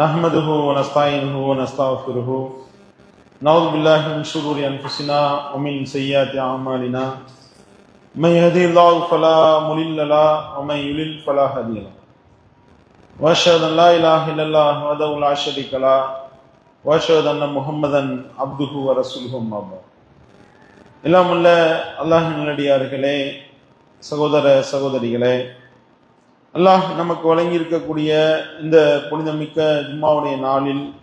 نحمده ونستعينه ونستغفره نعوذ بالله من شرور انفسنا ومن سيئات اعمالنا من يهدي الله فلا مضل له ومن يضلل فلا هادي له واشهد ان لا اله الا الله وحده لا شريك له واشهد ان محمدا عبده ورسوله اما بعد எல்லாம் உள்ள அல்லாஹின் நல்லடியார்களே சகோதர சகோதரிகளே அல்லாஹ் நமக்கு வழங்கி இருக்கக்கூடிய இந்த புனிதமிக்க ஜும்மாவுடைய நாளில்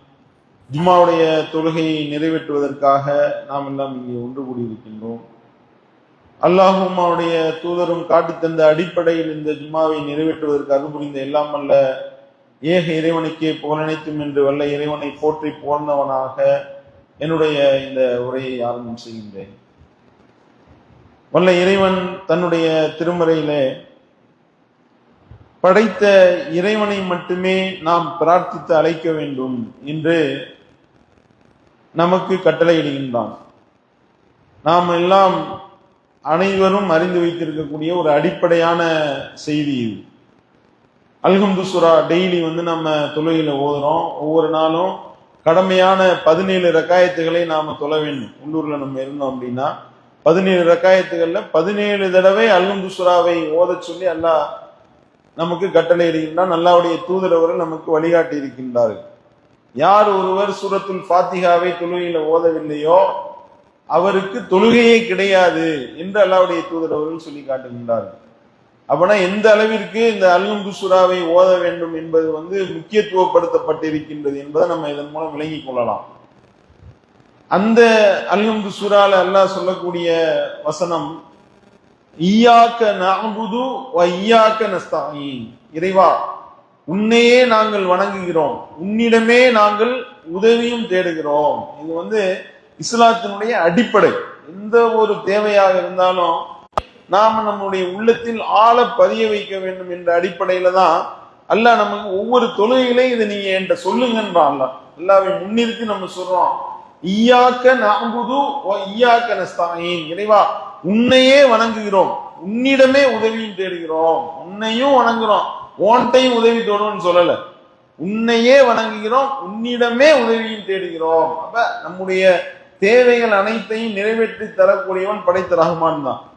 ஜும்மாவுடைய தொழுகையை நிறைவேற்றுவதற்காக நாம் எல்லாம் இங்கே ஒன்று கூடியிருக்கின்றோம். அல்லாஹும் அவருடைய தூதரும் காட்டித் தந்த அடிப்படையில் இந்த ஜும்மாவை நிறைவேற்றுவதற்கு அருள் புரிந்த எல்லாம் அல்ல ஏக இறைவனுக்கே புகழனைத்தும் என்று வல்ல இறைவனை போற்றி புகழ்ந்தவனாக என்னுடைய இந்த உரையை ஆரம்பம் செய்கின்றேன். வல்ல இறைவன் தன்னுடைய திருமறையிலே படைத்த இறைவனை மட்டுமே நாம் பிரார்த்தித்து அழைக்க வேண்டும் என்று நமக்கு கட்டளையிடுகின்றான். நாம் எல்லாம் அனைவரும் அறிந்து வைத்திருக்கக்கூடிய ஒரு அடிப்படையான செய்தி இது. அல்ஹம்து சுரா டெய்லி வந்து நம்ம தொழுகையில் ஓதுறோம். ஒவ்வொரு நாளும் கடமையான பதினேழு ரக்காயத்துகளை நாம் தொழ வேண்டும். உள்ளூர்ல நம்ம இருந்தோம் அப்படின்னா பதினேழு ரக்காயத்துகள்ல பதினேழு தடவை அல்ஹம்து சுராவை ஓதச் சொல்லி அல்லாஹ் நமக்கு கட்டளை இருக்கின்றான் அல்லாவுடைய தூதர் அவர்கள் நமக்கு வழிகாட்டி இருக்கின்றார்கள். யார் ஒருவர் சூரத்துல் ஃபாத்திகாவை தொழுகையில ஓதவில்லையோ அவருக்கு தொழுகையே கிடையாது என்று அல்லாவுடைய தூதர் அவர்கள் சொல்லி காட்டுகின்றார்கள். அப்பனா எந்த அளவிற்கு இந்த அல்ஹம்து ஓத வேண்டும் என்பது வந்து முக்கியத்துவப்படுத்தப்பட்டிருக்கின்றது என்பதை நம்ம இதன் மூலம் விளங்கிக் கொள்ளலாம். அந்த அல்ஹம்து அல்லாஹ் சொல்லக்கூடிய வசனம் ஈயாக்க நஅபுது ஐயாக்க நஸ்தாயின் இறைவா உன்னையே நாங்கள் வணங்குகிறோம். உன்னிடமே நாங்கள் உதவியும் தேடுகிறோம். இது வந்து இஸ்லாத்தினுடைய அடிப்படை. எந்த ஒரு தேவையாக இருந்தாலும் நாம் நம்முடைய உள்ளத்தில் ஆழ பதிய வைக்க வேண்டும் என்ற அடிப்படையில தான் அல்லாஹ் நமக்கு ஒவ்வொரு தொழுகையிலையும் இதை நீங்க என்கிட்ட சொல்லுங்கன்றான் அல்ல அல்லாவை முன்னிறுத்தி நம்ம சொல்றோம். ஈயாக்க நாம்புது வ ஈயாக்க நஸ்தாயின் இறைவா உன்னையே வணங்குகிறோம். உன்னிடமே உதவியும் தேடுகிறோம். உன்னையும் வணங்குறோம். உன்ட்டையும் உதவி தேடுவோம்னு சொல்லல. உன்னையே வணங்குகிறோம். உன்னிடமே உதவியும் தேடுகிறோம். அப்ப நம்முடைய தேவைகள் அனைத்தையும் நிறைவேற்றி தரக்கூடியவன் படைத்த ரஹ்மான் தான்.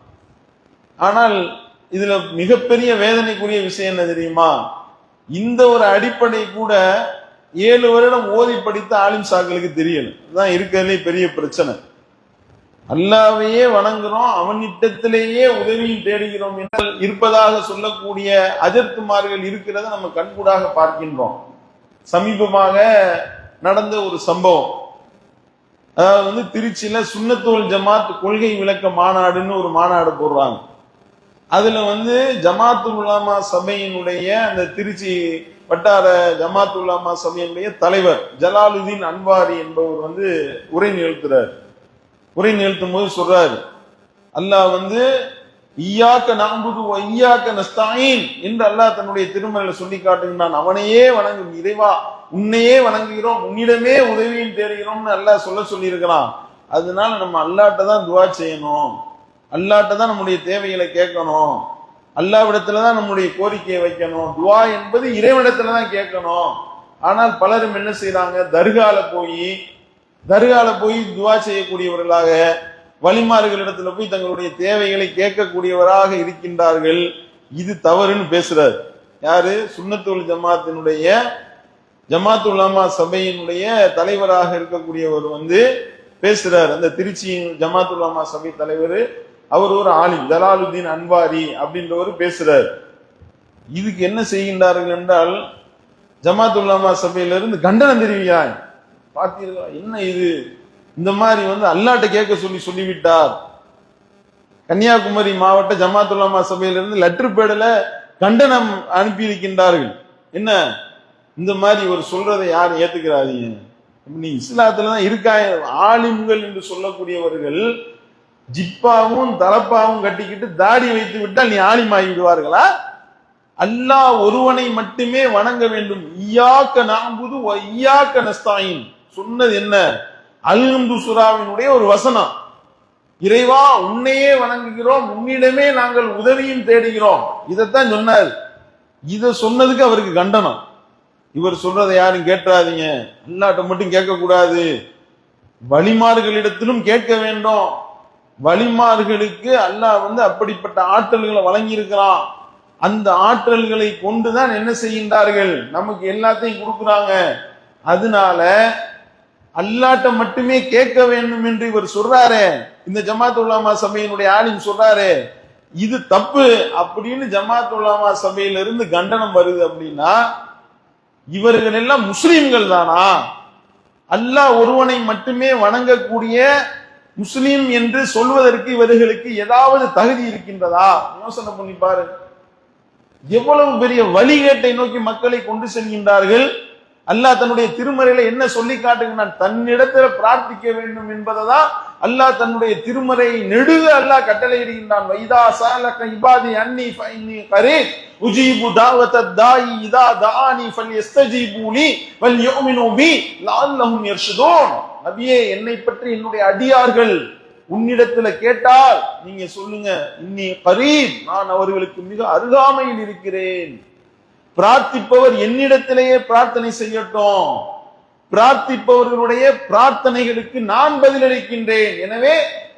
ஆனால் இதுல மிகப்பெரிய வேதனைக்குரிய விஷயம் என்ன தெரியுமா? இந்த ஒரு அடிப்படை கூட ஏழு வருடம் ஓதி படித்த ஆலிம் சாக்களுக்கு தெரியல. இதுதான் இருக்கிறதுலே பெரிய பிரச்சனை. அல்லாவையே வணங்குறோம் அவனிட்டத்திலேயே உதவியும் தேடுகிறோம் என்று இருப்பதாக சொல்லக்கூடிய அஜர்த்துமார்கள் இருக்கிறத நம்ம கண்கூடாக பார்க்கின்றோம். சமீபமாக நடந்த ஒரு சம்பவம். அதாவது வந்து திருச்சியில சுண்ணத்தோல் ஜமாத் கொள்கை விளக்க மாநாடுன்னு ஒரு மாநாடு போடுறாங்க. அதுல வந்து ஜமாத்து உலாமா சபையினுடைய அந்த திருச்சி வட்டார ஜமாத் உலாமா சபையினுடைய தலைவர் ஜலாலுதீன் அன்வாரி என்பவர் வந்து உரை நிகழ்த்துறார். உரை நிகழ்த்தும் போது சொல்றாரு. அல்லாஹ் வந்து ஈயாக்க நாம்புது ஐயாக்க நஸ்தாயின் என்று அல்லாஹ் தன்னுடைய திருமலையில சொல்லி காட்டுகின்றான். அவனையே வணங்கும் இறைவா உன்னையே வணங்குகிறோம் உன்னிடமே உதவியும் தேடுகிறோம்னு அல்லாஹ் சொல்ல சொல்லியிருக்கிறான். அதனால நம்ம அல்லாட்ட தான் துவா செய்யணும். அல்லாட்ட தான் நம்முடைய தேவைகளை கேட்கணும். அல்லாவிடத்துல தான் நம்முடைய கோரிக்கையை வைக்கணும். துவா என்பது இறைவனிடத்துல தான் கேட்கணும். ஆனால் பலரும் என்ன செய்யறாங்க தர்கால போய் தர்கால போய் துவா செய்யக்கூடியவர்களாக வழிமாறுகளிடத்துல போய் தங்களுடைய தேவைகளை கேட்கக்கூடியவராக இருக்கின்றார்கள். இது தவறுன்னு பேசுறாரு. யாரு? சுன்னத்துல் ஜமாத்தினுடைய ஜமாத் உலாமா சபையினுடைய தலைவராக இருக்கக்கூடியவர் வந்து பேசுறார். அந்த திருச்சி ஜமாத் உலாமா சபை தலைவர் அவர் ஒரு ஆலிம் ஜலாலுதீன் அன்வாரி அப்படின்றவர் பேசுறார். இதுக்கு என்ன செய்கின்றார்கள் என்றால் ஜமாத் உலமா சபையிலிருந்து கண்டனம் தெரிவிக்கிறாங்க பார்த்தீர்களா என்ன இது? இந்த மாதிரி வந்து அல்லாட்ட கேட்க சொல்லி சொல்லிவிட்டார். கன்னியாகுமரி மாவட்ட ஜமாத்துல்லாமா சபையிலிருந்து லெட்டர் பேடல கண்டனம் அனுப்பி இருக்கின்றார்கள் என்ன? இந்த மாதிரி ஒரு சொல்றதை யாரும் ஏத்துக்கிறாதீங்க? நீ இஸ்லாத்துல தான் இருக்கா? ஆலிம்கள் என்று சொல்லக்கூடியவர்கள் ஜிப்பாவும் தலப்பாவும் கட்டிக்கிட்டு தாடி வைத்து விட்டால் நீ ஆலிமாகி விடுவார்களா? அல்லாஹ் ஒருவனை மட்டுமே வணங்க வேண்டும். ஐயாக்க நாம்புது ஐயாக்க நஸ்தாயின். சொன்னது என்ன? அல்ஹம்து சுராவினுடைய ஒரு வசனம். இறைவா உன்னையே வணங்குகிறோம் உன்னிடமே நாங்கள் உதவியும் தேடுகிறோம். இதைத்தான் சொன்னார். இதை சொன்னதுக்கு அவருக்கு கண்டனம். இவர் சொல்றதை யாரும் கேட்டாதீங்க அல்லாட்ட மட்டும் கேட்கக்கூடாது. வழிமார்களிடத்திலும் கேட்க வேண்டும். வழிமார்களுக்கு அல்லாஹ் வந்து அப்படிப்பட்ட ஆற்றல்களை வழங்கியிருக்கிறான். அந்த ஆற்றல்களை கொண்டுதான் என்ன செய்கின்றார்கள்? நமக்கு எல்லாத்தையும் கொடுக்குறாங்க. அதனால அல்லாட்ட மட்டுமே கேட்க வேண்டும் என்று இவர் சொல்றாரு. இந்த ஜமாத் உலாமா சபையினுடைய ஆளும் சொல்றாரு இது தப்பு அப்படின்னு ஜமாத் உலாமா சபையிலிருந்து கண்டனம் வருது அப்படின்னா இவர்கள் எல்லாம் முஸ்லீம்கள் தானா? அல்லாஹ் ஒருவனை மட்டுமே வணங்கக்கூடிய முஸ்லீம் என்று சொல்வதற்கு இவர்களுக்கு ஏதாவது தகுதி இருக்கின்றதா? யோசனை பண்ணி பாரு எவ்வளவு பெரிய வழிகேட்டை நோக்கி மக்களை கொண்டு செல்கின்றார்கள்? அல்லாஹ் தன்னுடைய திருமறையில என்ன சொல்லி காட்டுகிறான் தன்னிடத்துல பிரார்த்திக்க வேண்டும் என்பதை தான் அல்லாஹ் தன்னுடைய திருமறை நெடுக அல்லாஹ் கட்டளையிடுகின்றான். வைதா சாலக இபாதி அன்னி ஃபைன்னி கரீப் உஜீபு தாவத தாயி இதா தானி ஃபல் யஸ்தஜீபூலி வல் யுமினு பி லஅல்லஹும் யர்ஷுதூன். நபியே என்னை பற்றி என்னுடைய அடியார்கள் உன்னிடத்துல கேட்டால் நீங்க சொல்லுங்க இன்னி கரீப் நான் அவர்களுக்கு மிக அருகாமையில் இருக்கிறேன். பிரார்த்திப்பவர் என்னிடத்திலேயே பிரார்த்தனை செய்யட்டும். பிரார்த்திப்பவர்களுடைய பிரார்த்தனைகளுக்கு நான் பதிலளிக்கின்றேன். எனவே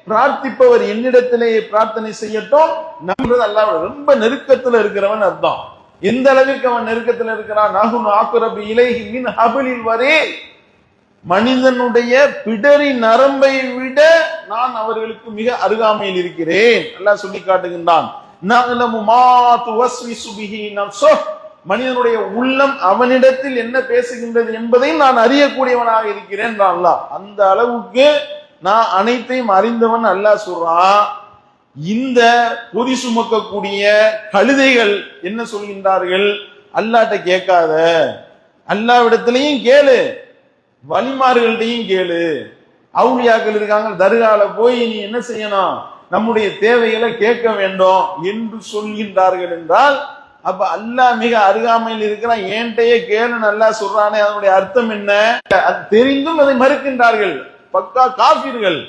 பிரார்த்திப்பவர் என்னிடத்திலேயே பிரார்த்தனை செய்யட்டும். நம்புறது அல்ல ரொம்ப நெருக்கத்துல இருக்கிறவன் அர்த்தம் எந்த அளவிற்கு அவன் நெருக்கத்துல இருக்கிறான்? நகுன் ஆக்குரபு இலைஹி மின் ஹபிலில் வரே. மனிதனுடைய பிடரி நரம்பை விட நான் அவர்களுக்கு மிக அருகாமையில் இருக்கிறேன். எல்லாம் சொல்லி காட்டுகின்றான். நஅலமு மனிதனுடைய உள்ளம் அவனிடத்தில் என்ன பேசுகின்றது என்பதையும் நான் அறியக்கூடியவனாக இருக்கிறேன் அல்லாஹ். அந்த அளவுக்கு நான் அனைத்தையும் அறிந்தவன் அல்லாஹ் சொல்றான். இந்த பொதி சுமக்கக்கூடிய கழுதைகள் என்ன சொல்கின்றார்கள்? அல்லாட்ட கேட்காத. அல்லாவிடத்திலையும் கேளு. வலிமார்கள்டையும் கேளு. அவுளியாக்கள் இருக்காங்க தர்கால போய் நீ என்ன செய்யணும்? நம்முடைய தேவைகளை கேட்க வேண்டும் என்று சொல்கின்றார்கள் என்றால் அப்ப அல்லாஹ் மிக அருகாமையில் இருக்கிறான். ஏன்டையே கேளு நல்லா சொல்றானே. அதனுடைய அர்த்தம் என்ன? அது தெரிந்தும் அதை மறுக்கின்றார்கள். பக்கா காஃபிர்கள்.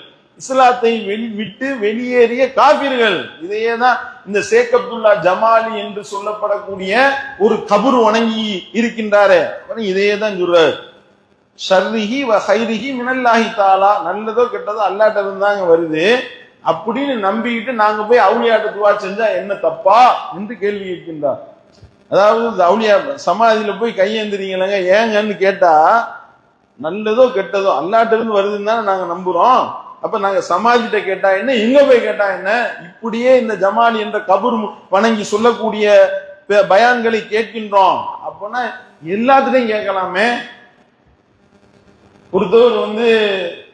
இஸ்லாத்தை வெளி விட்டு வெளியேறிய காபிர்கள் இதையே தான் இந்த ஷேக் அப்துல்லா ஜமாலி என்று சொல்லப்படக்கூடிய ஒரு கபுர் வணங்கி இருக்கின்றாரு. இதையே தான் சொல்றாரு. ஷர்ரிஹி வ ஹைரிஹி மினல்லாஹி தாலா நல்லதோ கெட்டதோ அல்லாட்ட இருந்தாங்க வருது. அப்படின்னு நம்பிக்கிட்டு நாங்க போய் அவுளியாட்ட துவா செஞ்சா என்ன தப்பா என்று கேள்வி கேட்கின்றார். அதாவது இந்த அவுளியா சமாதியில போய் கையேந்திரீங்களங்க ஏங்கன்னு கேட்டா நல்லதோ கெட்டதோ அல்லாட்ட இருந்து வருதுன்னு தானே நாங்க நம்புறோம். அப்ப நாங்க சமாஜிட்ட கேட்டா என்ன இங்க போய் கேட்டா என்ன? இப்படியே இந்த ஜமாலி என்ற கபூர் வணங்கி சொல்லக்கூடிய ப- பயான்களை கேட்கின்றோம். அப்போனா எல்லாத்துலையும் கேட்கலாமே? ஒருத்தவர் வந்து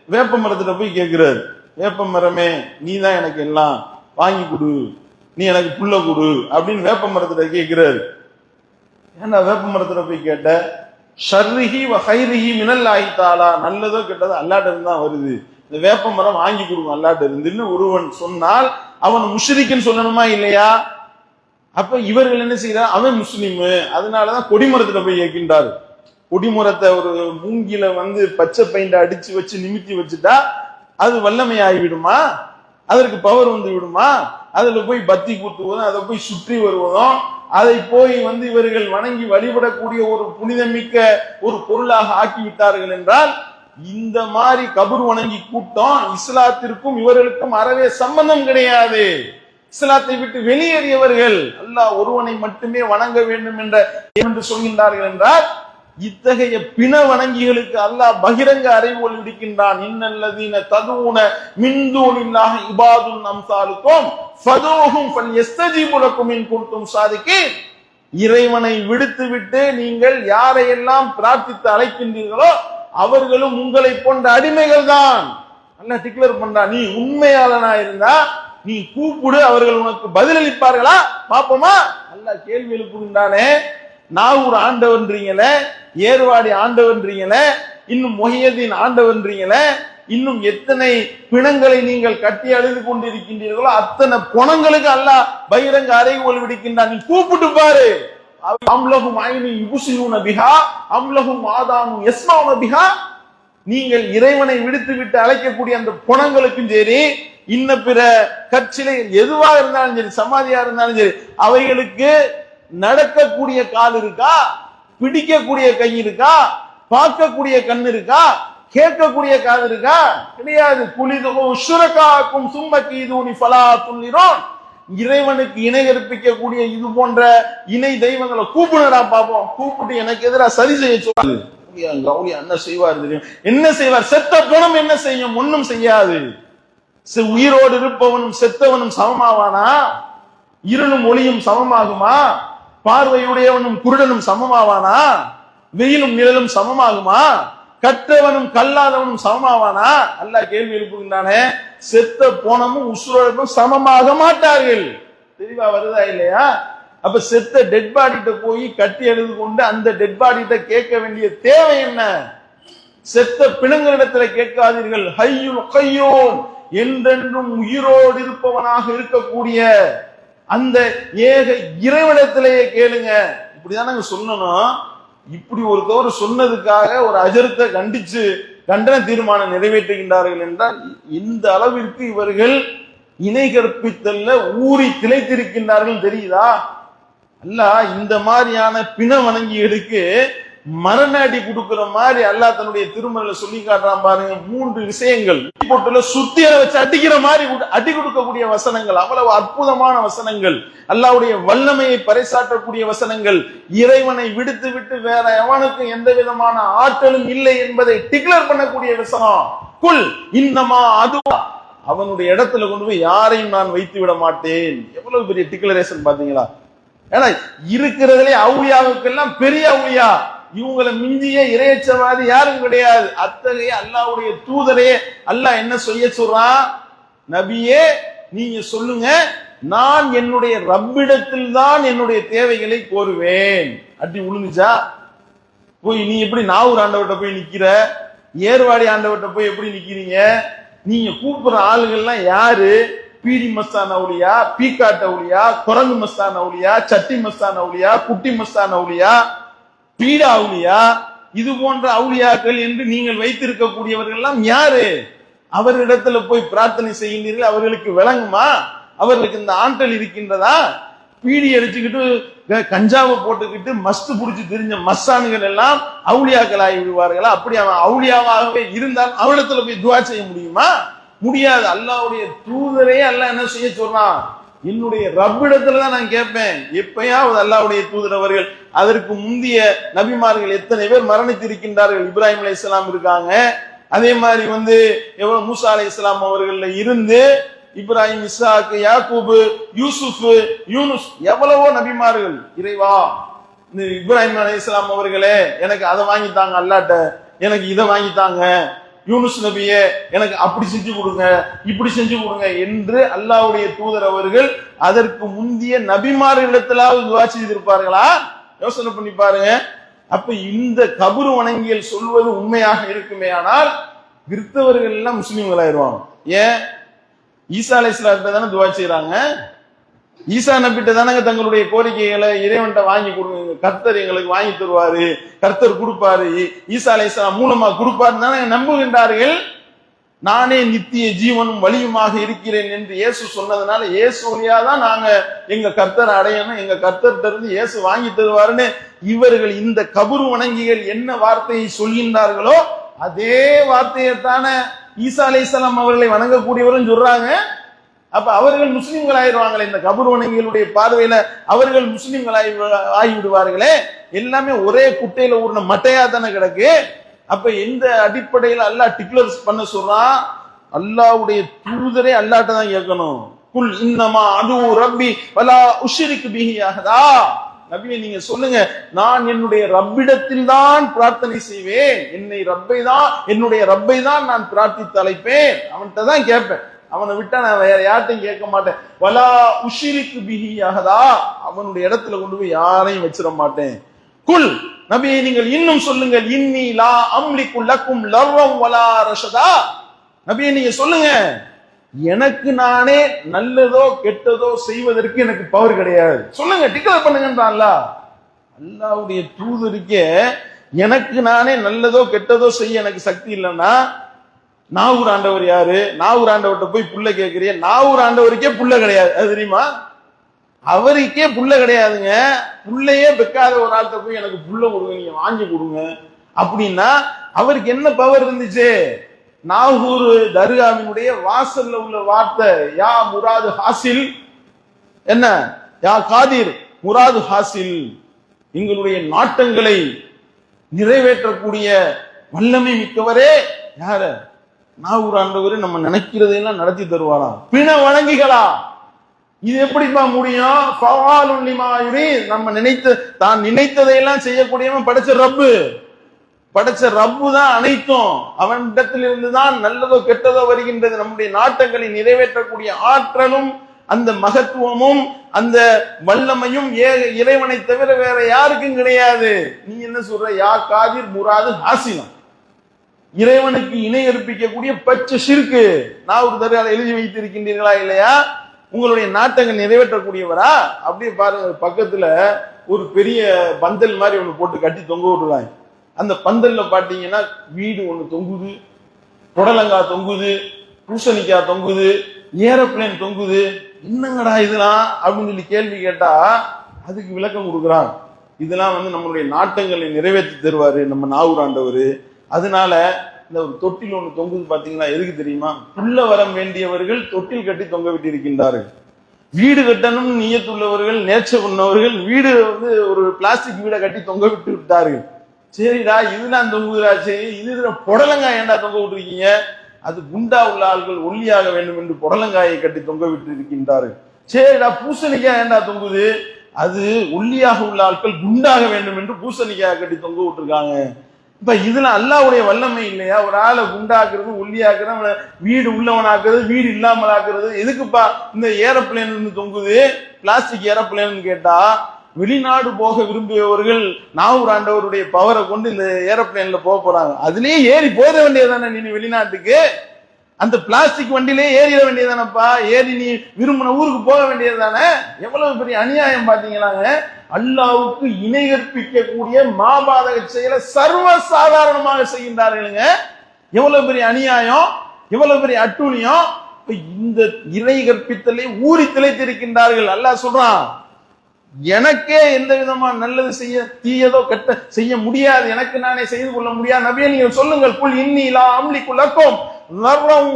வேப்ப மரத்துல போய் கேட்கிறாரு. வேப்ப மரமே நீ தான் எனக்கு எல்லாம். வாங்கி கொடு. நீ எனக்கு புள்ள கொடு. அப்படின்னு வேப்ப மரத்துல கேட்கிறாரு. ஏன்டா வேப்ப மரத்துல போய் கேட்ட? ஷர்ரிஹி வ ஹைரிஹி மினல்லாஹி நல்லதோ கெட்டதோ அல்லாட்ட இருந்து தான் வருது. இந்த வேப்ப மரம் வாங்கி கொடுங்க அல்லாட்ட இருந்துன்னு ஒருவன் சொன்னால் அவன் முஷ்ரிக்குன்னு சொல்லணுமா இல்லையா? அப்ப இவர்கள் என்ன செய்யறாங்க அவன் முஸ்லீமு. அதனாலதான் கொடிமரத்துல போய் கேட்கின்றாரு. கொடிமரத்தை ஒரு மூங்கில வந்து பச்சை பெயிண்ட் அடிச்சு வச்சு நிமித்தி வச்சுட்டா அது வல்லமை ஆகிவிடுமா அதற்கு பவர் வந்து விடுமா அதுல போய் பத்தி கூட்டுவதும் அதை போய் சுற்றி வருவதும் அதை போய் வந்து இவர்கள் வணங்கி வழிபடக்கூடிய ஒரு புனிதமிக்க ஒரு பொருளாக ஆக்கிவிட்டார்கள் என்றால் இந்த மாதிரி கபூர் வணங்கி கூட்டம் இஸ்லாத்திற்கும் இவர்களுக்கும் அறவே சம்பந்தம் கிடையாது. இஸ்லாத்தை விட்டு வெளியேறியவர்கள் அல்லாஹ் ஒருவனை மட்டுமே வணங்க வேண்டும் என்ற என்று சொல்கின்றார்கள் என்றால் இத்தகைய பிண வணங்கிகளுக்கு அல்லாஹ் பகிரங்க அறிவோல் விடுக்கின்றான். இன்னல்லதீன ததுவுன மின்தூனில்லாஹ இபாதுன் அம்சாலுக்கும் ஃபதூஹும் ஃபல் யஸ்தஜீபு லக்கும் இன் குன்தும் சாதிக்கு இறைவனை விடுத்துவிட்டு நீங்கள் யாரையெல்லாம் பிரார்த்தித்து அழைக்கின்றீர்களோ அவர்களும் உங்களை போன்ற அடிமைகள் தான். நல்லா டிக்ளேர் பண்றா நீ உண்மையாளனா இருந்தா நீ கூப்பிடு அவர்கள் உனக்கு பதிலளிப்பார்களா? பாப்போமா நல்லா கேள்வி எழுப்புகின்றானே நாகூர் ஆண்டவன்றீங்கள ஏர்வாடி ஆண்டவன்றீங்கள இன்னும் மொஹியதீன் ஆண்டவன்றீங்கள இன்னும் எத்தனை பிணங்களை நீங்கள் கட்டி அழுது கொண்டிருக்கின்றீர்களோ அத்தனை புணங்களுக்கு அல்லாஹ் பகிரங்க அறைகோல் விடுக்கின்றான். நீ கூப்பிட்டு பாரு. அம்லகும் ஐனி யுபுசினூன பிஹா அம்லகும் ஆதானு எஸ்மாவுன பிஹா. நீங்கள் இறைவனை விடுத்து விட்டு அழைக்கக்கூடிய அந்த புணங்களுக்கும் சரி இன்ன பிற கற்சிலை எதுவாக இருந்தாலும் சரி சமாதியா இருந்தாலும் சரி அவைகளுக்கு நடக்கக்கூடிய கால் இருக்கா? பிடிக்கக்கூடிய கை இருக்கா? பார்க்கக்கூடிய கண் இருக்கா? கேட்கக்கூடிய காது இருக்கா? கிடையாது. புளிதும் சுரக்காக்கும் சும்மக்கு இது தூணி பலா துள்ளிரோம் இறைவனுக்கு இணை கற்பிக்கக்கூடிய இது போன்ற இணை தெய்வங்களை கூப்பிடுறா பார்ப்போம் கூப்பிட்டு எனக்கு எதிராக சரி செய்ய சொல்லாது கௌரி என்ன செய்வார் தெரியும். என்ன செய்வார்? செத்த குணம் என்ன செய்யும்? ஒன்றும் செய்யாது. செ- உயிரோடு இருப்பவனும் செத்தவனும் சமமாவானா? இருளும் ஒளியும் சமமாகுமா? பார்வையுடையவனும் குருடனும் சமமாவானா? வெயிலும் நிழலும் சமமாகுமா? கற்றவனும் கல்லாதவனும் சமமாவானா? அல்ல கேள்வி எழுப்புகின்றானே. செத்த போனமும் உசுரோடும் சமமாக மாட்டார்கள். தெளிவா வருதா இல்லையா? அப்ப செத்த டெட் பாடிட்ட போய் கட்டி எழுது கொண்டு அந்த டெட் பாடிட்ட கேட்க வேண்டிய தேவை என்ன? செத்த பிணங்களிடத்துல கேட்காதீர்கள். ஹையும் கையோன். என்றென்றும் உயிரோடு இருப்பவனாக இருக்கக்கூடிய அந்த ஏக இறைவனத்திலேயே கேளுங்க. இப்படிதானங்க சொல்லணும். இப்படி ஒருத்தவர் சொன்னதுக்காக ஒரு அஜரத்தை கண்டிச்சு கண்டன தீர்மானம் நிறைவேற்றுகின்றார்கள் என்றால் இந்த அளவிற்கு இவர்கள் இணை கற்பித்தல்ல ஊறி திளைத்திருக்கின்றார்கள் தெரியுதா? அல்ல இந்த மாதிரியான பிண வணங்கிகளுக்கு மரணாடி கொடுக்கிற மாதிரி அல்லாஹ் தன்னுடைய திருமணல சொல்லி காட்டுறான் பாருங்க. மூன்று விஷயங்கள். போட்டுல சுத்தியலை வச்சு அடிக்கிற மாதிரி அடி கொடுக்கக்கூடிய வசனங்கள். அவ்வளவு அற்புதமான வசனங்கள். அல்லாவுடைய வல்லமையை பறைசாற்றக்கூடிய வசனங்கள். இறைவனை விடுத்து விட்டு வேற எவனுக்கும் எந்த விதமான ஆற்றலும் இல்லை என்பதை டிக்ளேர் பண்ணக்கூடிய வசனம். குல் இன்னமா அதுவா. அவனுடைய இடத்துல கொண்டு போய் யாரையும் நான் வைத்து விட மாட்டேன். எவ்வளவு பெரிய டிக்ளரேஷன் பாத்தீங்களா? ஏன்னா இருக்கிறதுலே அவுளியாவுக்கெல்லாம் பெரிய அவுளியா. இவங்களை மிஞ்சிய இறையச்சவாதி யாரும் கிடையாது. அத்தகைய அல்லாவுடைய தூதரே அல்லாஹ் என்ன செய்ய சொல்றான் நபியே நீங்க சொல்லுங்க. நான் என்னுடைய ரப்பிடத்தில் தான் என்னுடைய தேவைகளை கோருவேன். அப்படி உழுந்துச்சா? போய் நீ எப்படி நாவூர் ஆண்டவர்கிட்ட போய் நிக்கிற? ஏர்வாடி ஆண்டவர்கிட்ட போய் எப்படி நிக்கிறீங்க? நீங்க கூப்பிடுற ஆளுகள்லாம் யாரு? பீடி மஸ்தான் அவுளியா பீக்காட் அவுளியா குரங்கு மஸ்தான் அவுளியா சட்டி மஸ்தான் அவுளியா குட்டி மஸ்தான் அவுளியா? பீடா அவுலியா இது போன்ற அவுலியாக்கள் என்று நீங்கள் வைத்திருக்கக்கூடியவர்கள் எல்லாம் யாரு? அவரிடத்துல போய் பிரார்த்தனை செய்கின்றீர்கள் அவர்களுக்கு விளங்குமா? அவர்களுக்கு இந்த ஆண்டல் இருக்கின்றதா? பீடி அடிச்சுக்கிட்டு கஞ்சாவை போட்டுக்கிட்டு மஸ்து புடிச்சு தெரிஞ்ச மஸ்தானுகள் எல்லாம் அவுளியாக்கள் ஆகி விடுவார்களா? அப்படி அவன் அவுளியாவாகவே இருந்தால் அவனிடத்துல போய் துவா செய்ய முடியுமா? முடியாது. அல்லாவுடைய தூதரே அல்ல என்ன செய்ய சொல்றான்? என்னுடைய ரப்பிடத்துல தான் நான் கேட்பேன். எப்பயாவது அல்லாவுடைய தூதரவர்கள் அதற்கு முந்தைய நபிமார்கள் எத்தனை பேர் மரணித்திருக்கின்றார்கள்? இப்ராஹிம் அலைஹிஸ்ஸலாம் இருக்காங்க. அதே மாதிரி வந்து எவ்வளவு மூசா அலி இஸ்லாம் அவர்கள்ல இருந்து இப்ராஹிம் இஸ்ஹாக் யாக்கூபு யூசுப் யூனுஸ் எவ்வளவோ நபிமார்கள். இறைவா இந்த இப்ராஹிம் இஸ்லாம் அவர்களே எனக்கு அதை வாங்கித்தாங்க அல்லாட்ட எனக்கு இதை வாங்கித்தாங்க. யூனுஸ் நபிய எனக்கு அப்படி செஞ்சு கொடுங்க இப்படி செஞ்சு கொடுங்க என்று அல்லாவுடைய தூதர் அவர்கள் அதற்கு முந்திய நபிமார்களிடத்திலாவது துவா செய்திருப்பார்களா? யோசனை பண்ணி பாருங்க. அப்ப இந்த கபரு வணங்கியல் சொல்வது உண்மையாக இருக்குமே ஆனால் கிறிஸ்தவர்கள் எல்லாம் முஸ்லீம்களாயிருவாங்க. ஏன்? ஈசா அலைஹிஸ்ஸலாத்தை தானே துவா செய்யறாங்க ஈசா நம்பிட்ட தானங்க தங்களுடைய கோரிக்கைகளை இறைவன்ட்ட வாங்கி கொடுங்க கர்த்தர் எங்களுக்கு வாங்கி தருவாரு கர்த்தர் கொடுப்பாரு. ஈசா அலைசா மூலமா கொடுப்பாரு தானே நம்புகின்றார்கள். நானே நித்திய ஜீவனும் வழியுமாக இருக்கிறேன் என்று இயேசு சொன்னதுனால இயேசு வழியா தான் நாங்க எங்க கர்த்தர் அடையணும் எங்க கர்த்தர்கிட்ட இருந்து இயேசு வாங்கி தருவாருன்னு இவர்கள் இந்த கபரு வணங்கிகள் என்ன வார்த்தையை சொல்கின்றார்களோ அதே வார்த்தையைத்தானே ஈசா அலைஹிஸ்ஸலாம் அவர்களை வணங்கக்கூடியவரும் சொல்றாங்க. அப்ப அவர்கள் முஸ்லிம்கள் ஆயிடுவாங்களே இந்த கபூர் வணங்கிகளுடைய பார்வையில அவர்கள் முஸ்லிம்கள் ஆகி ஆகிவிடுவார்களே. எல்லாமே ஒரே குட்டையில ஊர்ன மட்டையா தானே கிடக்கு. அப்ப எந்த அடிப்படையில் அல்லாஹ் டிக்ளர்ஸ் பண்ண சொல்றான்? அல்லாவுடைய தூதரே அல்லாட்ட தான் கேட்கணும். குல் இன்னமா அது ரப்பி வலா உஷிரிக்கு பிஹியாகதா நபியை நீங்க சொல்லுங்க. நான் என்னுடைய ரப்பிடத்தில் தான் பிரார்த்தனை செய்வேன். என்னை ரப்பை தான் என்னுடைய ரப்பை தான் நான் பிரார்த்தித்து அழைப்பேன். அவன்கிட்ட தான் கேட்பேன். அவனை விட்டா நான் வேற யார்ட்டையும் கேட்க மாட்டேன். வலா உஷிரிக்கு பிஹியாகதா அவனுடைய இடத்துல கொண்டு போய் யாரையும் வச்சிட மாட்டேன். குல் நபியை நீங்கள் இன்னும் சொல்லுங்கள். இன்னி லா அம்லிக்கு லக்கும் லர்வம் வலா ரஷதா. நபியை நீங்க சொல்லுங்க. எனக்கு நானே நல்லதோ கெட்டதோ செய்வதற்கு எனக்கு பவர் கிடையாது. சொல்லுங்க டிக்ளேர் பண்ணுங்கன்றான்ல. அல்லாவுடைய தூதருக்கே எனக்கு நானே நல்லதோ கெட்டதோ செய்ய எனக்கு சக்தி இல்லைன்னா நாகூர் ஆண்டவர் யாரு? நாகூர் ஆண்டவர்கிட்ட போய் புள்ள கேட்கறிய நாகூர் ஆண்டவருக்கே புள்ள கிடையாது. அது தெரியுமா? அவருக்கே புள்ள கிடையாதுங்க. புள்ளையே பெக்காத ஒரு ஆள்கிட்ட போய் எனக்கு புள்ள கொடுங்க நீங்க வாங்கி கொடுங்க. அப்படின்னா அவருக்கு என்ன பவர் இருந்துச்சு? நாகூர் தர்காவினுடைய வாசல்ல உள்ள வார்த்தை யா முராது ஹாசில். என்ன? யா காதிர் முராது ஹாசில். எங்களுடைய நாட்டங்களை நிறைவேற்றக்கூடிய வல்லமை மிக்கவரே யார? நாகூர் ஆண்டவர் நம்ம நினைக்கிறதையெல்லாம் நடத்தி தருவாராம் பிண வணங்கிகளா? இது எப்படிப்பா முடியும்? ஃபவாலுன் நம்ம நினைத்த தான் நினைத்ததையெல்லாம் செய்யக்கூடியவன் படைச்ச ரப்பு. படைச்ச ரப்பு தான் அனைத்தும். அவனிடத்தில் இருந்து தான் நல்லதோ கெட்டதோ வருகின்றது. நம்முடைய நாட்டங்களை நிறைவேற்றக்கூடிய ஆற்றலும் அந்த மகத்துவமும் அந்த வல்லமையும் ஏ- இறைவனை தவிர வேற யாருக்கும் கிடையாது. நீ என்ன சொல்ற? யா காதிர் முராது ஹாசினம் இறைவனுக்கு இணை அர்ப்பிக்கக்கூடிய பச்சை சிறுக்கு. நான் ஒரு தடவை எழுதி வைத்திருக்கின்றீர்களா இல்லையா? உங்களுடைய நாட்டங்கள் நிறைவேற்றக்கூடியவரா? அப்படியே பாருங்க பக்கத்துல ஒரு பெரிய பந்தல் மாதிரி ஒன்று போட்டு கட்டி தொங்க விட்டுருவாங்க அந்த பந்தல்ல பாத்தீங்கன்னா வீடு ஒன்று தொங்குது புடலங்காய் தொங்குது பூசணிக்காய் தொங்குது ஏரோப்ளேன் தொங்குது. என்னங்கடா இதெல்லாம்? அப்படின்னு சொல்லி கேள்வி கேட்டா அதுக்கு விளக்கம் கொடுக்குறான் இதெல்லாம் வந்து நம்மளுடைய நாட்டங்களை நிறைவேற்றி தருவாரு நம்ம நாகூர் ஆண்டவர். அதனால இந்த ஒரு தொட்டில் ஒன்று தொங்குது பார்த்தீங்கன்னா எதுக்கு தெரியுமா? புள்ள வரம் வேண்டியவர்கள் தொட்டில் கட்டி தொங்க விட்டிருக்கின்றார்கள். வீடு கட்டணும் நீயத்துள்ளவர்கள் நேச்சர் பண்ணவர்கள் வீடு வந்து ஒரு பிளாஸ்டிக் வீடை கட்டி தொங்க விட்டு விட்டார்கள். சரிடா இதுதான் தொங்குதுடா சரி இது புடலங்காய் ஏன்டா தொங்க விட்டுருக்கீங்க? அது குண்டா உள்ள ஆள்கள் ஒல்லியாக வேண்டும் என்று புடலங்காயை கட்டி தொங்க விட்டு இருக்கின்றார்கள் சரிடா பூசணிக்காய் ஏண்டா தொங்குது? அது ஒல்லியாக உள்ள ஆட்கள் குண்டாக வேண்டும் என்று பூசணிக்காய் கட்டி தொங்க விட்டுருக்காங்க. இப்ப இதுல அல்லாவுடைய வல்லமை இல்லையா? ஒரு ஆளை குண்டாக்குறது உள்ளியாக்குறது அவனை வீடு உள்ளவனாக்குறது வீடு இல்லாமல் ஆக்குறது எதுக்குப்பா இந்த ஏரோப்ளேன் இருந்து தொங்குது? பிளாஸ்டிக் ஏரோப்ளேன் கேட்டா வெளிநாடு போக விரும்பியவர்கள் நாவூர் ஆண்டவருடைய பவரை கொண்டு இந்த ஏரோப்ளேன்ல போக போறாங்க. அதுலயே ஏறி போக வேண்டியதானே நீ வெளிநாட்டுக்கு? அந்த பிளாஸ்டிக் வண்டியிலே ஏறிட வேண்டியதானப்பா ஏறி நீ விரும்பின ஊருக்கு போக வேண்டியதுதானே? எவ்வளவு பெரிய அநியாயம் பாத்தீங்களாங்க அல்லாவுக்கு இணை கற்பிக்கக்கூடிய மாபாதக செயலை சர்வ சாதாரணமாக செய்கின்றார்களுங்க. எவ்வளவு பெரிய அநியாயம்? எவ்வளவு பெரிய அட்டூழியம்? இந்த இணை கற்பித்தலை ஊறி திளைத்திருக்கின்றார்கள். அல்லாஹ் சொல்றான் எனக்கே எந்த விதமா நல்லது செய்ய தீயதோ கெட்ட செய்ய முடியாது. எனக்கு நானே செய்து கொள்ள முடியாது. நபியை நீங்கள் சொல்லுங்கள். புல் இன்னி லா அம்லி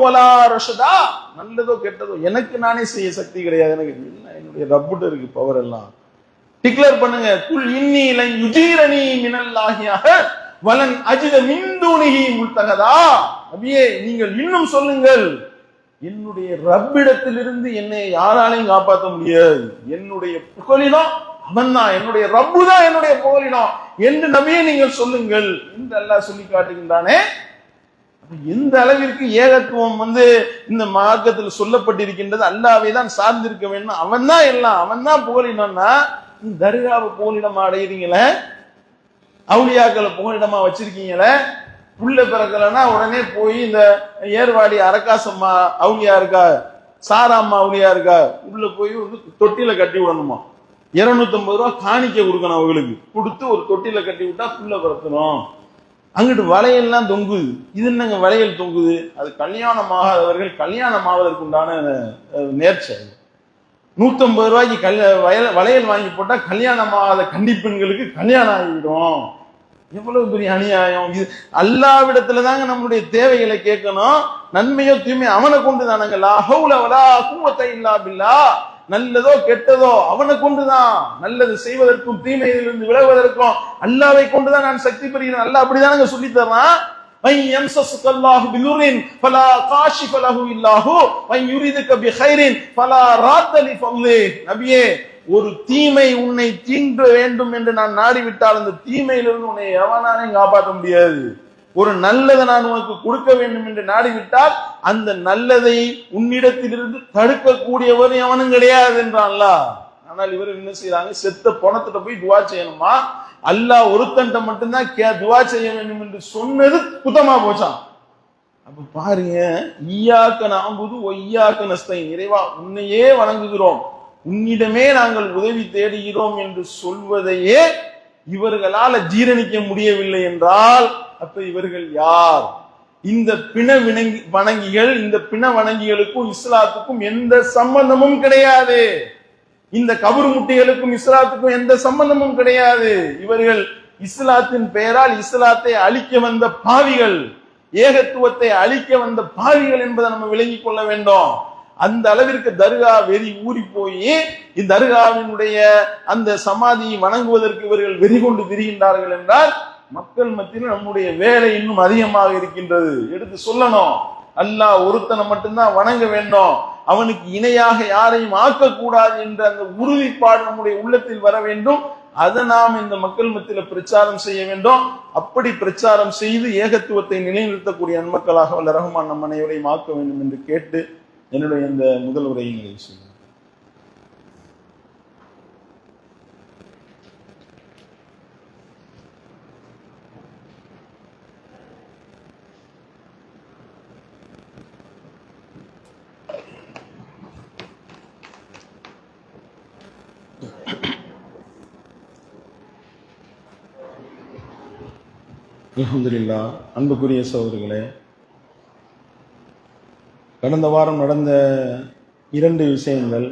வலா ரஷதா. நல்லதோ கெட்டதோ எனக்கு நானே செய்ய சக்தி கிடையாது. எனக்கு என்ன? என்னுடைய ரப்புட்டு இருக்கு பவர் எல்லாம். டிக்ளேர் பண்ணுங்க. குல் இன்னி உஜீரணி யுஜீரணி மினல்லாகியாக வலன் அஜித மின்தூணிகி முல்தகதா. அப்படியே நீங்கள் இன்னும் சொல்லுங்கள். என்னுடைய ரப்பிடத்திலிருந்து என்னை யாராலையும் காப்பாற்ற முடியாது. என்னுடைய புகழினம் அவன் தான். என்னுடைய ரப்பு தான் என்னுடைய புகழினம் என்று நம்பியே நீங்கள் சொல்லுங்கள். என்று அல்லாஹ் சொல்லி காட்டுகின்றானே. எந்த அளவிற்கு ஏகத்துவம் வந்து இந்த மார்க்கத்தில் சொல்லப்பட்டிருக்கின்றது அல்லாவே தான் சார்ந்திருக்க வேண்டும். அவன் தான் எல்லாம் அவன் தான் புகழினம்னா இந்த தர்காவை புகழிடமா அடைகிறீங்களே அவுளியாக்களை புகழிடமா வச்சிருக்கீங்களே? புள்ள பிறக்கலன்னா உடனே போய் இந்த ஏர்வாடி அரக்காசம்மா அவுளியா இருக்கா? சாராம்மா அவுளியா இருக்கா? உள்ள போய் வந்து தொட்டில கட்டி விடணுமா? இருநூத்தம்பது ரூபா காணிக்க கொடுக்கணும் அவங்களுக்கு. கொடுத்து ஒரு தொட்டில கட்டி விட்டா புள்ள பிறக்கணும். அங்கிட்டு வளையல்லாம் தொங்குது. இது என்னங்க வளையல் தொங்குது? அது கல்யாணம் ஆகாதவர்கள் கல்யாணம் ஆவதற்கு உண்டான அஹ், நூற்றம்பது அது. நூத்தம்பது ரூபாய்க்கு கல் வயல் வளையல் வாங்கி போட்டால் கல்யாணம் ஆகாத கண்டிப்பெண்களுக்கு கல்யாணம் ஆகிடும் எவ்வளவு பெரிய அநியாயம். இது அல்லாவிடத்துல தாங்க நம்மளுடைய தேவைகளை கேட்கணும். நன்மையோ தீமையோ அவனை கொண்டு தானங்க. லா ஹவுல வலா கூவத்தை இல்லா பில்லா. நல்லதோ கெட்டதோ அவனை கொண்டுதான் நல்லது செய்வதற்கும் தீமையிலிருந்து விலகுவதற்கும் அல்லாவை கொண்டுதான் நான் சக்தி பெறுகிறேன் அல்லாஹ் அப்படிதானங்க சொல்லி தர்றான் من يمسسك الله بضر فلا كاشف له الا هو وان يريدك بخير فلا راد لفضله நபியே ஒரு தீமை உன்னை தீண்ட வேண்டும் என்று நான் நாடிவிட்டால் அந்த தீமையிலிருந்து உன்னை எவனாலையும் காப்பாற்ற முடியாது ஒரு நல்லதை நான் உனக்கு கொடுக்க வேண்டும் என்று நாடிவிட்டால் அந்த நல்லதை உன்னிடத்திலிருந்து தடுக்கக்கூடியவர் எவனும் கிடையாது என்றான்ல. ஆனால் இவர் என்ன செய்யறாங்க செத்த பணத்திட்ட போய் துவா செய்யணுமா? அல்லாஹ் ஒருத்தன்ட்ட மட்டும்தான் கே துவா செய்ய வேண்டும் என்று சொன்னது குத்தமா போச்சான் அப்ப பாருங்க ஈயாக்க நாம்புது ஒய்யாக்க நஸ்தை இறைவா உன்னையே வணங்குகிறோம். உன்னிடமே நாங்கள் உதவி தேடுகிறோம் என்று சொல்வதையே இவர்களால ஜீரணிக்க முடியவில்லை என்றால் அப்ப இவர்கள் யார்? இந்த பிண வினங்கி வணங்கிகள் இந்த பிண வணங்கிகளுக்கும் இஸ்லாத்துக்கும் எந்த சம்பந்தமும் கிடையாது. இந்த கபர் முட்டிகளுக்கும் இஸ்லாத்துக்கும் எந்த சம்பந்தமும் கிடையாது. இவர்கள் இஸ்லாத்தின் பெயரால் இஸ்லாத்தை அழிக்க வந்த பாவிகள் ஏகத்துவத்தை அழிக்க வந்த பாவிகள் என்பதை நம்ம விளங்கிக் கொள்ள வேண்டும். அந்த அளவிற்கு தர்கா வெறி ஊறி போய் இந்த தர்காவினுடைய அந்த சமாதியை வணங்குவதற்கு இவர்கள் வெறி கொண்டு திரிகின்றார்கள் என்றால் மக்கள் மத்தியில் நம்முடைய வேலை இன்னும் அதிகமாக இருக்கின்றது. எடுத்து சொல்லணும். அல்லாஹ் ஒருத்தனை மட்டும்தான் வணங்க வேண்டும். அவனுக்கு இணையாக யாரையும் ஆக்கக்கூடாது என்ற அந்த உறுதிப்பாடு நம்முடைய உள்ளத்தில் வர வேண்டும். அதை நாம் இந்த மக்கள் மத்தியில் பிரச்சாரம் செய்ய வேண்டும். அப்படி பிரச்சாரம் செய்து ஏகத்துவத்தை நிலைநிறுத்தக்கூடிய நன்மக்களாக வல்ல ரஹ்மான் நம் அனைவரையும் ஆக்க வேண்டும் என்று கேட்டு என்னுடைய இந்த முதல் உரையை நிறைவு அலமதுல்லா அன்புக்குரிய சோதர்களே கடந்த வாரம் நடந்த இரண்டு விஷயங்கள்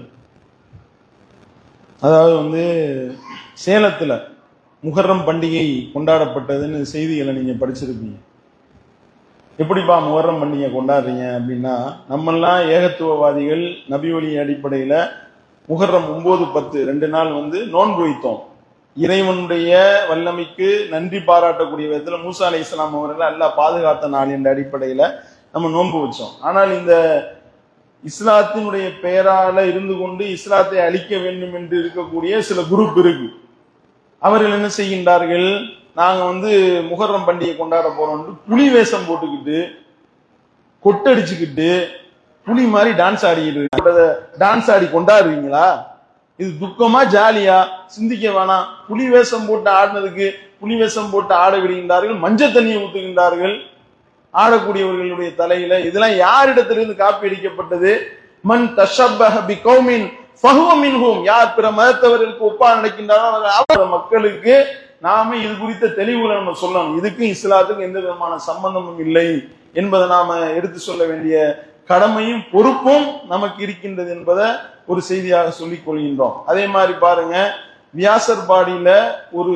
அதாவது வந்து சேலத்தில் முகர்ரம் பண்டிகை கொண்டாடப்பட்டதுன்னு செய்திகளை நீங்கள் படிச்சிருப்பீங்க. எப்படிப்பா முகர்ரம் பண்டிகை கொண்டாடுறீங்க அப்படின்னா நம்மெல்லாம் ஏகத்துவவாதிகள் நபி ஒளி அடிப்படையில் முகர்ரம் ஒம்பது பத்து ரெண்டு நாள் வந்து நோன்பு வைத்தோம். இறைவனுடைய வல்லமைக்கு நன்றி பாராட்டக்கூடிய விதத்தில் மூசா அலி இஸ்லாம் அவர்களை அல்லாஹ் பாதுகாத்த நாள் என்ற அடிப்படையில் நம்ம நோன்பு வச்சோம். ஆனால் இந்த இஸ்லாத்தினுடைய பெயரால இருந்து கொண்டு இஸ்லாத்தை அழிக்க வேண்டும் என்று இருக்கக்கூடிய சில குரூப் இருக்கு. அவர்கள் என்ன செய்கின்றார்கள்? நாங்க வந்து முகர்ரம் பண்டிகை கொண்டாட போறோம் புலி வேஷம் போட்டுக்கிட்டு கொட்டடிச்சுக்கிட்டு புலி மாதிரி டான்ஸ் ஆடிக்கிட்டு டான்ஸ் ஆடி கொண்டாடுவீங்களா? இது துக்கமா ஜாலியா சிந்திக்க வேணாம். புலி வேஷம் போட்டு ஆடினதுக்கு புலி வேஷம் போட்டு ஆட விடுகின்றார்கள். மஞ்சள் தண்ணியை ஊத்துகின்றார்கள். ஆடக்கூடியவர்களுடைய தலையில இதெல்லாம் யாரிடத்திலிருந்து காப்பி அடிக்கப்பட்டது? மன் தஷப்பஹ பி கௌமின் ஃபஹுவ யார் பிற மதத்தவர்களுக்கு ஒப்பா நடக்கின்றாரோ அவர் மக்களுக்கு நாம இது குறித்த தெளிவுகளை நம்ம சொல்லணும். இதுக்கும் இஸ்லாத்துக்கும் எந்த விதமான சம்பந்தமும் இல்லை என்பதை நாம எடுத்து சொல்ல வேண்டிய கடமையும் பொறுப்பும் நமக்கு இருக்கின்றது என்பதை ஒரு செய்தியாக சொல்லிக் கொள்கின்றோம். அதே மாதிரி பாருங்க வியாசர் பாடியில ஒரு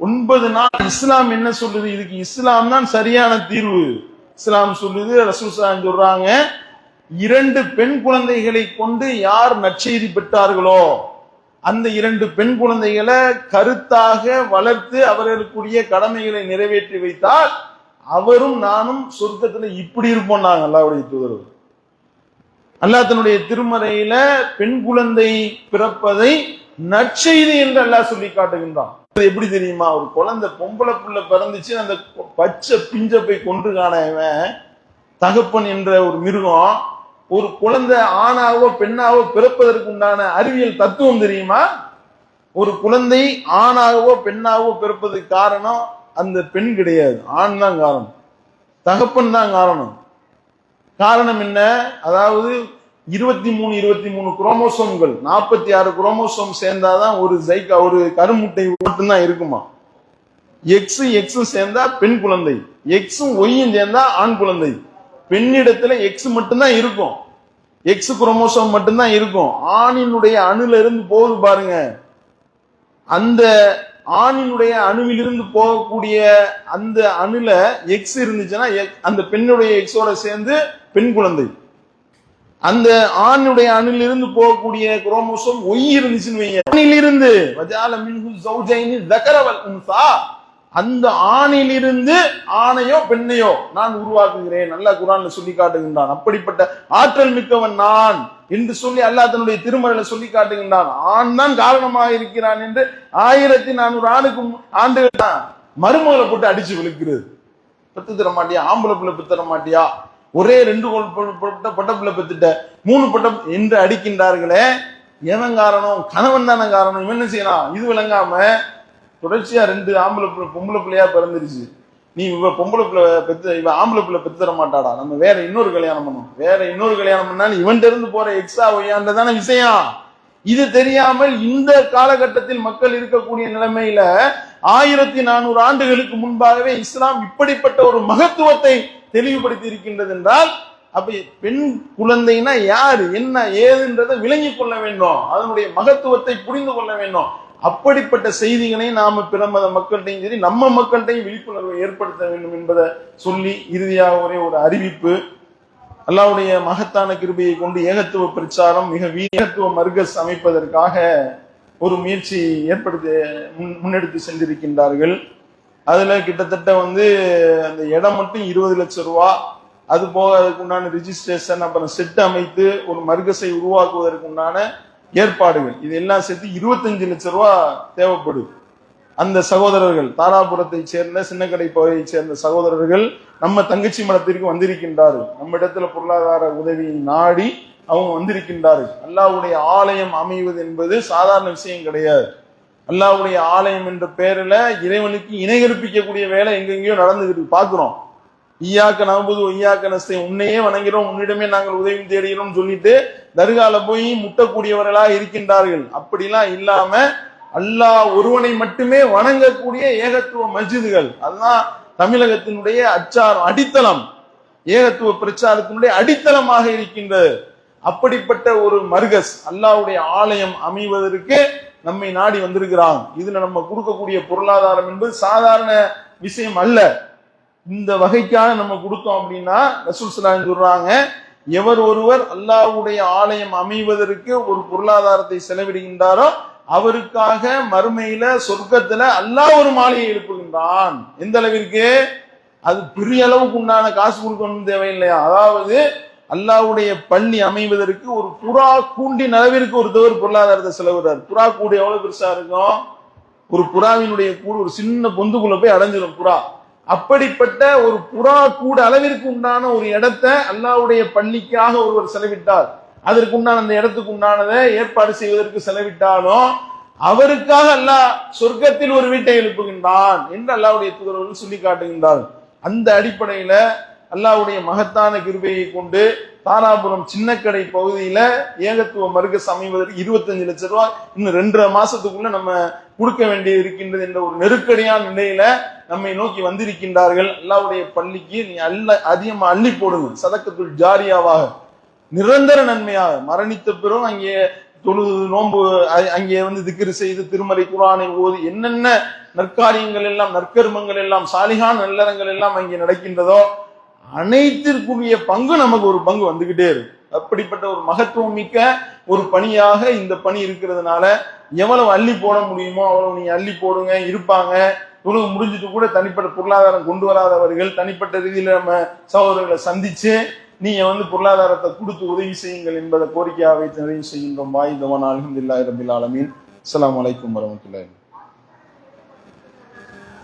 ஒன்பது நாள் இஸ்லாம் என்ன சொல்லுது? இதுக்கு இஸ்லாம் தான் சரியான தீர்வு. இஸ்லாம் சொல்லுது ரசூசான் சொல்றாங்க இரண்டு பெண் குழந்தைகளை கொண்டு யார் நற்செய்தி பெற்றார்களோ அந்த இரண்டு பெண் குழந்தைகளை கருத்தாக வளர்த்து அவர்களுக்குரிய கடமைகளை நிறைவேற்றி வைத்தால் அவரும் நானும் சொர்க்கத்துல இப்படி இருப்போம் நாங்கள் அல்லாவுடைய தூதர். அல்லாஹ் தன்னுடைய திருமறையில பெண் குழந்தை பிறப்பதை நற்செய்தி என்று அல்லாஹ் சொல்லி காட்டுகின்றான். எப்படி தெரியுமா? ஒரு குழந்தை பொம்பளை புள்ள பிறந்துச்சு அந்த பச்சை பிஞ்ச போய் கொன்று காணவன் தகப்பன் என்ற ஒரு மிருகம் ஒரு குழந்தை ஆணாவோ பெண்ணாவோ பிறப்பதற்கு உண்டான அறிவியல் தத்துவம் தெரியுமா? ஒரு குழந்தை ஆணாகவோ பெண்ணாகவோ பிறப்பதுக்கு காரணம் அந்த பெண் கிடையாது. ஆண் தான் காரணம். தகப்பன் தான் காரணம். காரணம் என்ன? அதாவது இருபத்தி மூணு இருபத்தி மூணு குரோமோசோம்கள் நாற்பத்தி ஆறு குரோமோசோம் சேர்ந்தாதான் ஒரு ஜைக்கா ஒரு கருமுட்டை மட்டும்தான் இருக்குமா? எக்ஸ் எக்ஸும் சேர்ந்தா பெண் குழந்தை. எக்ஸும் ஒய்யும் சேர்ந்தா ஆண் குழந்தை. பெண்ணிடத்துல எக்ஸ் மட்டும்தான் இருக்கும். எக்ஸ் குரோமோசோம் மட்டும்தான் இருக்கும். ஆணினுடைய அணுல இருந்து போகுது பாருங்க. அந்த ஆணினுடைய அணுவிலிருந்து போகக்கூடிய அந்த அணுல எக்ஸ் இருந்துச்சுன்னா எக்- அந்த பெண்ணுடைய எக்ஸோட சேர்ந்து பெண் குழந்தை. அந்த ஆணுடைய அணிலிருந்து போகக்கூடிய குரோமோசோம் ஒய் இருந்துச்சுன்னு வைங்க. ஆணிலிருந்து வஜால மின்ஹு ஜௌஜைனி தகரவல் உன்சா. அந்த ஆணிலிருந்து ஆணையோ பெண்ணையோ நான் உருவாக்குகிறேன். நல்லா குரான்ல சொல்லி காட்டுகின்றான். அப்படிப்பட்ட ஆற்றல் மிக்கவன் நான் என்று சொல்லி அல்லாஹ் தன்னுடைய திருமறையில சொல்லி காட்டுகின்றான். ஆண் தான் காரணமாக இருக்கிறான் என்று ஆயிரத்தி நானூறு ஆணுக்கு ஆண்டுகள் தான் மருமகளை போட்டு அடிச்சு விழுக்கிறது பெத்து தர மாட்டியா ஆம்பளை பிள்ளை பெத்து தர மாட்டியா ஒரே ரெண்டு கோல் பொ- பொட்ட பெத்துட்ட மூணு பட்டம் என்று அடிக்கின்றார்களே. எவன் காரணம்? கணவன் தானே காரணம். இவன் என்ன செய்யலாம் இது விளங்காம தொடர்ச்சியா ரெண்டு ஆம்பளை பிள்ளை பொம்பளை பிள்ளையா பிறந்துருச்சு. நீ இவ பொம்பளை பிள்ளை பெத்து இவ ஆம்பளை பிள்ளை பெத்து தர மாட்டாடா. நம்ம வேற இன்னொரு கல்யாணம் பண்ணும். வேற இன்னொரு கல்யாணம் பண்ணாலும் இவன் இருந்து போற எக்ஸ்ட்ரா ஒய்யான்றதான விஷயம். இது தெரியாமல் இந்த காலகட்டத்தில் மக்கள் இருக்கக்கூடிய நிலைமையில ஆயிரத்தி நானூறு ஆண்டுகளுக்கு முன்பாகவே இஸ்லாம் இப்படிப்பட்ட ஒரு மகத்துவத்தை தெளிவுபடுத்தி இருக்கின்றது என்றால் அப்ப பெண் குழந்தைனா யாரு என்ன ஏதுன்றதை விளங்கி கொள்ள வேண்டும். அதனுடைய மகத்துவத்தை புரிந்து கொள்ள வேண்டும். அப்படிப்பட்ட செய்திகளை நாம பிற மத மக்கள்கிட்டையும் சரி நம்ம மக்கள்கிட்டையும் விழிப்புணர்வை ஏற்படுத்த வேண்டும் என்பதை சொல்லி இறுதியாக ஒரே ஒரு அறிவிப்பு. அல்லாவுடைய மகத்தான கிருபையை கொண்டு ஏகத்துவ பிரச்சாரம் மிக வீ- மர்கஸ் அமைப்பதற்காக ஒரு முயற்சி ஏற்படுத்தி முன்- முன்னெடுத்து சென்றிருக்கின்றார்கள். அதுல கிட்டத்தட்ட வந்து அந்த இடம் மட்டும் இருபது லட்சம் ரூபா. அது போக அதுக்கு உண்டான ரிஜிஸ்ட்ரேஷன் அப்புறம் செட் அமைத்து ஒரு மருகசை உருவாக்குவதற்கு உண்டான ஏற்பாடுகள். இது எல்லாம் சேர்த்து இருபத்தஞ்சு லட்சம் ரூபா தேவைப்படுது. அந்த சகோதரர்கள் தாராபுரத்தை சேர்ந்த சின்னக்கடை பகுதியை சேர்ந்த சகோதரர்கள் நம்ம தங்கச்சி மடத்திற்கு வந்திருக்கின்றார்கள். நம்ம இடத்துல பொருளாதார உதவியை நாடி அவங்க வந்திருக்கின்றார்கள். அல்லாவுடைய ஆலயம் அமைவது என்பது சாதாரண விஷயம் கிடையாது. அல்லாவுடைய ஆலயம் என்ற பெயரில் இறைவனுக்கு இணை கற்பிக்கக்கூடிய வேலை எங்கெங்கேயோ நடந்துகிட்டு பார்க்குறோம். ஈயாக்க நம்புது ஐயாக்க நஸ்தை உன்னையே வணங்கிறோம். உன்னிடமே நாங்கள் உதவி தேடுகிறோம் சொல்லிட்டு தர்கால போய் முட்டக்கூடியவர்களா இருக்கின்றார்கள். அப்படிலாம் இல்லாம அல்லாஹ் ஒருவனை மட்டுமே வணங்கக்கூடிய ஏகத்துவ மஸ்ஜிதுகள். அதுதான் தமிழகத்தினுடைய அச்சாரம் அடித்தளம். ஏகத்துவ பிரச்சாரத்தினுடைய அடித்தளமாக இருக்கின்றது. அப்படிப்பட்ட ஒரு மர்கஸ் அல்லாவுடைய ஆலயம் அமைவதற்கு நம்மை நாடி வந்திருக்கிறான். இதுல நம்ம கொடுக்கக்கூடிய பொருளாதாரம் என்பது சாதாரண விஷயம் அல்ல. இந்த வகைக்காக நம்ம கொடுத்தோம் அப்படின்னா ரசூல் ஸல்லல்லாஹு சொல்றாங்க எவர் ஒருவர் அல்லாஹ்வுடைய ஆலயம் அமைவதற்கு ஒரு பொருளாதாரத்தை செலவிடுகின்றாரோ அவருக்காக மறுமையில சொர்க்கத்துல அல்லாஹ் ஒரு மாளிகை எழுப்புகின்றான். எந்த அளவிற்கு? அது பெரிய அளவுக்கு உண்டான காசு கொடுக்கணும் தேவையில்லையா? அதாவது அல்லாஹ்வுடைய பள்ளி அமைவதற்கு ஒரு புறா கூண்டின் அளவிற்கு ஒருத்தவர் பொருளாதாரத்தை செலவிடுறார். புறா கூடு எவ்வளவு பெருசா இருக்கும்? ஒரு புறாவினுடைய கூடு ஒரு சின்ன பொந்துக்குள்ள போய் அடைஞ்சிடும் புறா. அப்படிப்பட்ட ஒரு புறா கூட அளவிற்கு உண்டான ஒரு இடத்தை அல்லாஹ்வுடைய பள்ளிக்காக ஒருவர் செலவிட்டார். அதற்கு உண்டான அந்த இடத்துக்கு உண்டானதை ஏற்பாடு செய்வதற்கு செலவிட்டாலும் அவருக்காக அல்லாஹ் சொர்க்கத்தில் ஒரு வீட்டை எழுப்புகின்றான் என்று அல்லாவுடைய தூதரவர்கள் சொல்லி காட்டுகின்றார் அந்த அடிப்படையில அல்லாவுடைய மகத்தான கிருபையை கொண்டு தாராபுரம் சின்னக்கடை பகுதியில ஏகத்துவ மருக சமைவதற்கு இருபத்தஞ்சு லட்சம் ரூபாய் இன்னும் ரெண்டரை மாசத்துக்குள்ள நம்ம கொடுக்க வேண்டியது இருக்கின்றது என்ற ஒரு நெருக்கடியான நிலையில நம்மை நோக்கி வந்திருக்கின்றார்கள். அல்லாவுடைய பள்ளிக்கு நீ அல்ல அதிகமா அள்ளி போடுங்க. சதக்கத்துள் ஜாரியாவாக நிரந்தர நன்மையாக. மரணித்த பிறகும் அங்கே தொழுது நோன்பு அங்கே வந்து திக்ரு செய்து திருமறை குரானை ஓது என்னென்ன நற்காரியங்கள் எல்லாம் நற்கர்மங்கள் எல்லாம் சாலிகான் நல்லறங்கள் எல்லாம் அங்கே நடக்கின்றதோ அனைத்திற்குரிய பங்கு நமக்கு ஒரு பங்கு வந்துகிட்டே இருக்கு. அப்படிப்பட்ட ஒரு மகத்துவம் மிக்க ஒரு பணியாக இந்த பணி இருக்கிறதுனால எவ்வளவு அள்ளி போட முடியுமோ அவ்வளவு நீங்க அள்ளி போடுங்க இருப்பாங்க. தொழுகு முடிஞ்சிட்டு கூட தனிப்பட்ட பொருளாதாரம் கொண்டு வராதவர்கள் தனிப்பட்ட ரீதியில நம்ம சகோதரர்களை சந்திச்சு நீங்க வந்து பொருளாதாரத்தை கொடுத்து உதவி செய்யுங்கள் என்பதை கோரிக்கையாக வைத்து நிறைவு செய்கின்றோம். வாய்ந்தவன் அலமதுல்லாஹி ரபில் ஆலமீன். அஸ்ஸலாமு அலைக்கும் வரமத்துல